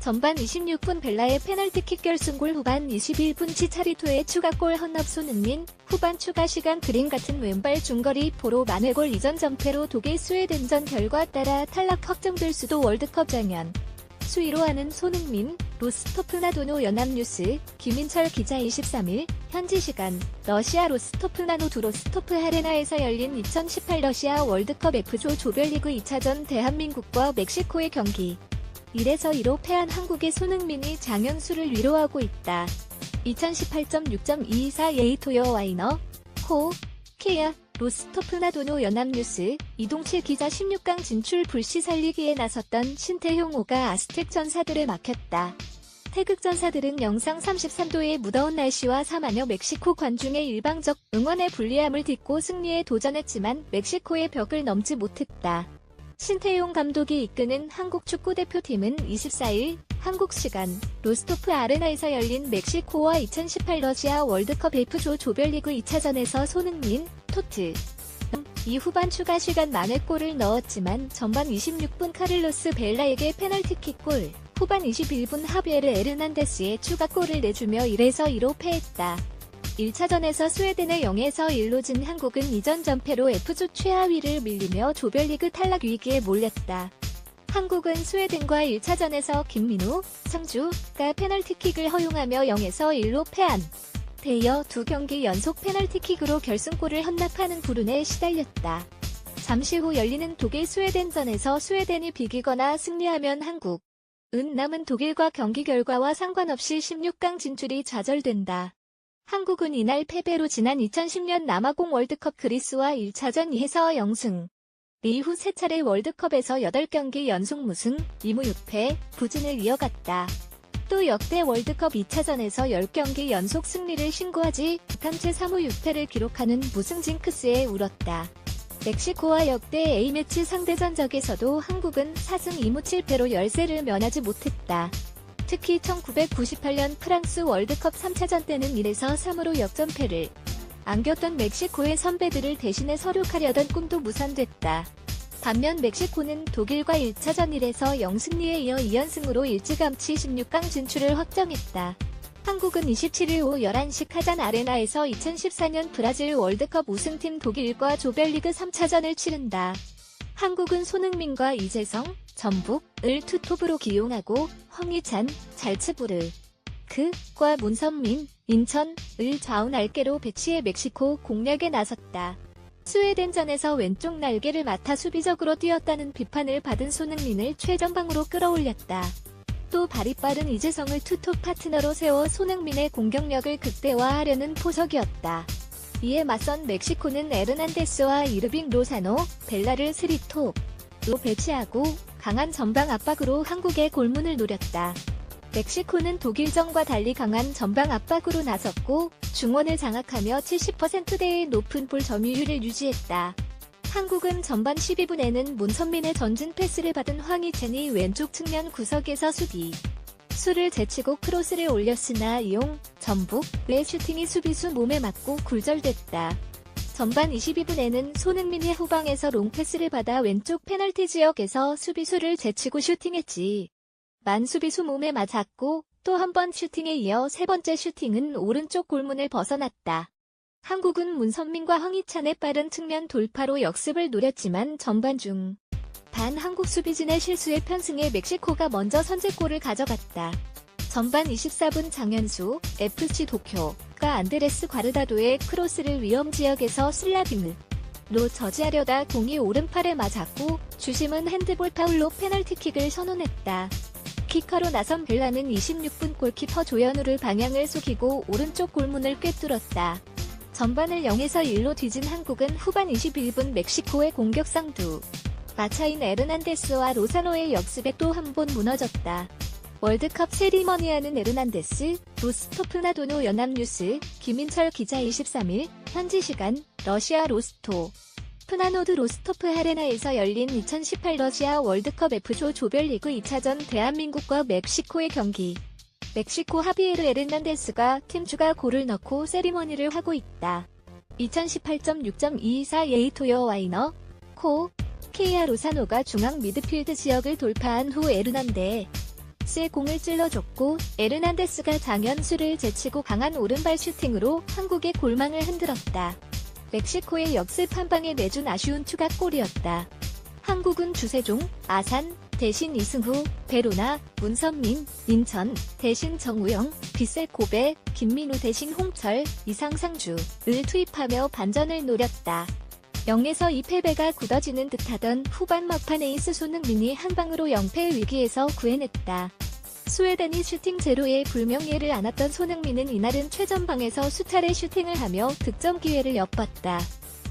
전반 26분 벨라의 페널티킥 결승골 후반 21분 치차리토의 추가골 헌납 손흥민 후반 추가 시간 그림 같은 왼발 중거리 포로 만회골 이전 전패로 독일 스웨덴전 결과 따라 탈락 확정될 수도 월드컵 장면. 수위로 하는 손흥민 로스토프나도노 연합뉴스 김인철 기자 23일 현지 시간 러시아 로스토프나노 두 로스토프 하레나에서 열린 2018 러시아 월드컵 F조 조별리그 2차전 대한민국과 멕시코의 경기 1에서 2로 패한 한국의 손흥민이 장현수를 위로하고 있다. 2018.6.224 예이토요 와이너, 코, 케야, 로스토프나도노 연합뉴스, 이동칠 기자 16강 진출 불시 살리기에 나섰던 신태용호가 아스텍 전사들에 막혔다. 태극 전사들은 영상 33도의 무더운 날씨와 사마녀 멕시코 관중의 일방적 응원의 불리함을 딛고 승리에 도전했지만 멕시코의 벽을 넘지 못했다. 신태용 감독이 이끄는 한국 축구대표팀은 24일 한국 시간 로스토프 아레나에서 열린 멕시코와 2018 러시아 월드컵 F조 조별리그 2차전에서 손흥민, 토트 이 후반 추가 시간 만에 골을 넣었지만 전반 26분 카를로스 벨라에게 페널티킥 골, 후반 21분 하비에르 에르난데스의 추가골을 내주며 1에서 2로 패했다. 1차전에서 스웨덴의 0에서 1로 진 한국은 이전 전패로 F조 최하위를 밀리며 조별리그 탈락 위기에 몰렸다. 한국은 스웨덴과 1차전에서 김민우, 성주가 페널티킥을 허용하며 0에서 1로 패한 대여 두 경기 연속 페널티킥으로 결승골을 헌납하는 불운에 시달렸다. 잠시 후 열리는 독일 스웨덴전에서 스웨덴이 비기거나 승리하면 한국, 은 남은 독일과 경기 결과와 상관없이 16강 진출이 좌절된다. 한국은 이날 패배로 지난 2010년 남아공 월드컵 그리스와 1차전 2에서 0승. 이후 세 차례 월드컵에서 8경기 연속 무승, 2무 6패, 부진을 이어갔다. 또 역대 월드컵 2차전에서 10경기 연속 승리를 신고하지 못한 채 3무 6패를 기록하는 무승 징크스에 울었다. 멕시코와 역대 A매치 상대전적에서도 한국은 4승 2무 7패로 열세를 면하지 못했다. 특히 1998년 프랑스 월드컵 3차전 때는 1에서 3으로 역전패를 안겼던 멕시코의 선배들을 대신해 서륙하려던 꿈도 무산됐다. 반면 멕시코는 독일과 1차전 1에서 0승리에 이어 2연승으로 일찌감치 16강 진출을 확정했다. 한국은 27일 오후 11시 카잔 아레나에서 2014년 브라질 월드컵 우승팀 독일과 조별리그 3차전을 치른다. 한국은 손흥민과 이재성, 전북을 투톱으로 기용하고 황희찬, 잘츠부르, 그과 문선민, 인천을 좌우 날개로 배치해 멕시코 공략에 나섰다. 스웨덴전에서 왼쪽 날개를 맡아 수비적으로 뛰었다는 비판을 받은 손흥민을 최전방으로 끌어올렸다. 또 발이 빠른 이재성을 투톱 파트너로 세워 손흥민의 공격력을 극대화하려는 포석이었다. 이에 맞선 멕시코는 에르난데스와 이르빙 로사노, 벨라를 스리톱 로 배치하고 강한 전방 압박으로 한국의 골문을 노렸다. 멕시코는 독일전과 달리 강한 전방 압박으로 나섰고 중원을 장악하며 70%대의 높은 볼 점유율을 유지했다. 한국은 전반 12분에는 문선민의 전진 패스를 받은 황희찬이 왼쪽 측면 구석에서 수비. 수를 제치고 크로스를 올렸으나 이용, 전북의 슈팅이 수비수 몸에 맞고 굴절됐다. 전반 22분에는 손흥민이 후방에서 롱패스를 받아 왼쪽 페널티 지역에서 수비수를 제치고 슈팅했지. 만 수비수 몸에 맞았고 또 한 번 슈팅에 이어 세 번째 슈팅은 오른쪽 골문을 벗어났다. 한국은 문선민과 황희찬의 빠른 측면 돌파로 역습을 노렸지만 전반 중 반 한국 수비진의 실수에 편승해 멕시코가 먼저 선제골을 가져갔다. 전반 24분 장현수, FC 도쿄가 안드레스 과르다도의 크로스를 위험 지역에서 슬라빔을 로 저지하려다 공이 오른팔에 맞았고 주심은 핸드볼 파울로 페널티킥을 선언했다. 키커로 나선 벨라는 26분 골키퍼 조현우를 방향을 속이고 오른쪽 골문을 꿰뚫었다. 전반을 0에서 1로 뒤진 한국은 후반 21분 멕시코의 공격 상두. 마차인 에르난데스와 로사노의 역습에 또 한 번 무너졌다. 월드컵 세리머니하는 에르난데스, 로스토프나도노 연합뉴스, 김인철 기자 23일, 현지 시간, 러시아 로스토. 프나노드 로스토프 하레나에서 열린 2018 러시아 월드컵 F조 조별리그 2차전 대한민국과 멕시코의 경기. 멕시코 하비에르 에르난데스가 팀 주가 골을 넣고 세리머니를 하고 있다. 2018.6.224 예이토요 와이너, 코, 케이아 로사노가 중앙 미드필드 지역을 돌파한 후 에르난데, 스의 공을 찔러줬고 에르난데스가 장현수를 제치고 강한 오른발 슈팅으로 한국의 골망을 흔들었다. 멕시코의 역습 한 방에 내준 아쉬운 추가골이었다. 한국은 주세종, 아산, 대신 이승후, 베로나, 문선민, 인천, 대신 정우영, 빗셀 고베, 김민우 대신 홍철, 이상상주를 투입하며 반전을 노렸다. 0에서 2패배가 굳어지는 듯하던 후반 막판 에이스 손흥민이 한 방으로 0패 위기에서 구해냈다. 스웨덴이 슈팅 제로에 불명예를 안았던 손흥민은 이날은 최전방에서 수차례 슈팅을 하며 득점 기회를 엿봤다.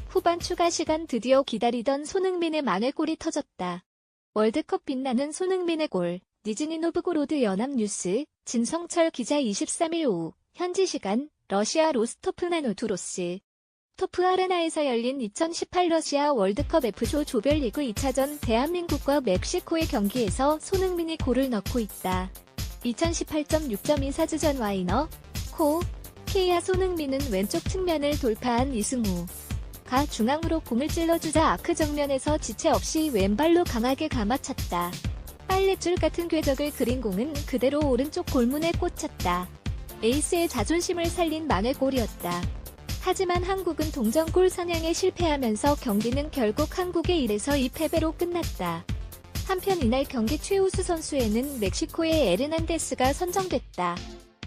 후반 추가 시간 드디어 기다리던 손흥민의 만회골이 터졌다. 월드컵 빛나는 손흥민의 골, 니즈니 노브고로드 연합뉴스, 진성철 기자 23일 오후, 현지 시간, 러시아 로스토프나노투로스. 토프 아레나에서 열린 2018 러시아 월드컵 F조 조별리그 2차전 대한민국과 멕시코의 경기에서 손흥민이 골을 넣고 있다. 2018.6.24주전 와이너, 코, 케이아 손흥민은 왼쪽 측면을 돌파한 이승우. 가 중앙으로 공을 찔러주자 아크 정면에서 지체 없이 왼발로 강하게 감아찼다. 빨래줄 같은 궤적을 그린 공은 그대로 오른쪽 골문에 꽂혔다. 에이스의 자존심을 살린 만회 골이었다. 하지만 한국은 동전골 사냥에 실패하면서 경기는 결국 한국의 1에서 2패배로 끝났다. 한편 이날 경기 최우수 선수에는 멕시코의 에르난데스가 선정됐다.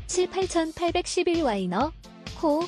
7 8,811 와이너, 코,